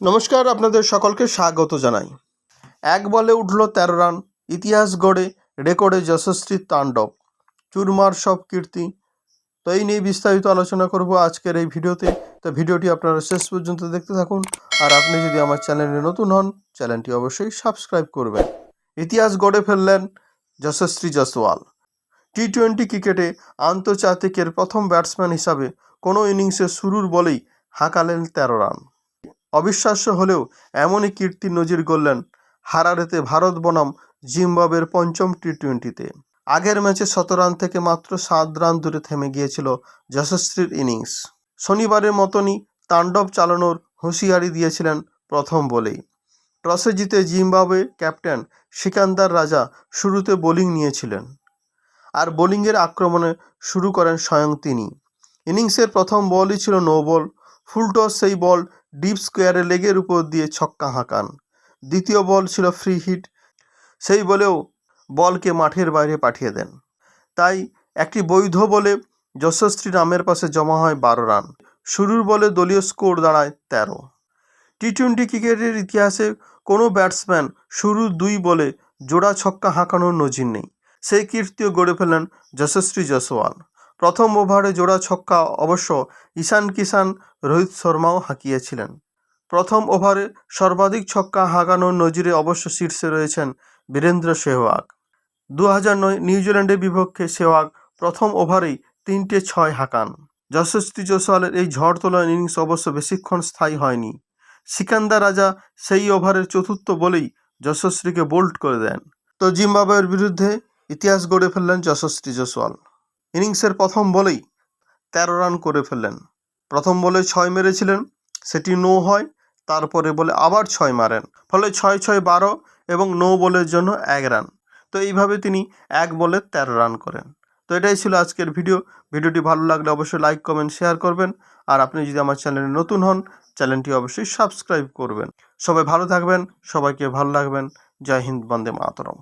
নমস্কার, আপনাদের সকলকে স্বাগত জানাই। এক বলে উঠল তেরো রান, ইতিহাস গড়ে রেকর্ডে যশস্বী তাণ্ডব। চুরমার সব কীর্তি। তো এই নিয়ে বিস্তারিত আলোচনা করব আজকের এই ভিডিওতে। তো ভিডিওটি আপনারা শেষ পর্যন্ত দেখতে থাকুন। আর আপনি যদি আমার চ্যানেলে নতুন হন, চ্যানেলটি অবশ্যই সাবস্ক্রাইব করবেন। ইতিহাস গড়ে ফেললেন যশস্বী জসওয়াল টি টোয়েন্টি ক্রিকেটে আন্তর্জাতিকের প্রথম ব্যাটসম্যান হিসাবে কোনো ইনিংসে শুরুর বলেই হাঁকালেন তেরো রান। অবিশ্বাস্য হলেও এমনই কীর্তি নজির গড়লেন হারারেতে ভারত বনাম জিম্বাবের পঞ্চম টি টোয়েন্টিতে আগের ম্যাচে শত রান থেকে মাত্র সাত রান দূরে থেমে গিয়েছিল যশস্বীর ইনিংস। শনিবারের মতনই তাণ্ডব চালানোর হুঁশিয়ারি দিয়েছিলেন প্রথম বলেই। টসে জিতে জিম্বাবুয়ে ক্যাপ্টেন সিকান্দার রাজা শুরুতে বোলিং নিয়েছিলেন। আর বোলিংয়ের আক্রমণে শুরু করেন স্বয়ং তিনি। ইনিংসের প্রথম বলই ছিল নো বল, ফুল টস সেই বল ডিপ স্কোয়ারে লেগের উপর দিয়ে ছক্কা হাঁকান। দ্বিতীয় বল ছিল ফ্রি হিট সেই বলেও বলকে মাঠের বাইরে পাঠিয়ে দেন। তাই একটি বৈধ বলে যশস্বী নামের পাশে জমা হয় বারো রান। শুরুর বলে দলীয় স্কোর দাঁড়ায় তেরো। টি টোয়েন্টি ক্রিকেটের ইতিহাসে কোনো ব্যাটসম্যান শুরুর দুই বলে জোড়া ছক্কা হাঁকানোর নজির নেই। সেই কীর্তিও গড়ে ফেলেন যশস্বী জসওয়াল প্রথম ওভারে জোড়া ছক্কা অবশ্য ঈশান কিষান রোহিত শর্মাও হাঁকিয়েছিলেন। প্রথম ওভারে সর্বাধিক ছক্কা হাঁকানোর নজিরে অবশ্য শীর্ষে রয়েছেন বীরেন্দ্র সেহওয়াগ। দু হাজার নয় নিউজিল্যান্ডের বিপক্ষে সেহওয়াগ প্রথম ওভারেই তিনটে ছয় হাঁকান। যশস্বী জয়সওয়ালের এই ঝড় তোলা ইনিংস অবশ্য বেশিক্ষণ স্থায়ী হয়নি। সিকান্দার রাজা সেই ওভারের চতুর্থ বলেই যশস্বীকে বোল্ড করে দেন। তো জিম্বাবুয়ের বিরুদ্ধে ইতিহাস গড়ে ফেললেন যশস্বী জয়সওয়াল। ইনিংসের প্রথম বলেই তেরো রান করে ফেললেন। প্রথম বলে ছয় মেরেছিলেন, সেটি নো হয়, তারপরে বলে আবার ছয় মারেন। ফলে ছয় ছয়, বারো এবং নো বলের জন্য এক রান। তো এইভাবে তিনি এক বলে তেরো রান করেন। তো এটাই ছিল আজকের ভিডিও। ভিডিওটি ভালো লাগলে অবশ্যই লাইক কমেন্ট শেয়ার করবেন। আর আপনি যদি আমার চ্যানেলে নতুন হন, চ্যানেলটি অবশ্যই সাবস্ক্রাইব করবেন। সবাই ভালো থাকবেন, সবাইকে ভালো লাগবেন জয় হিন্দ, বন্দে মাতরম।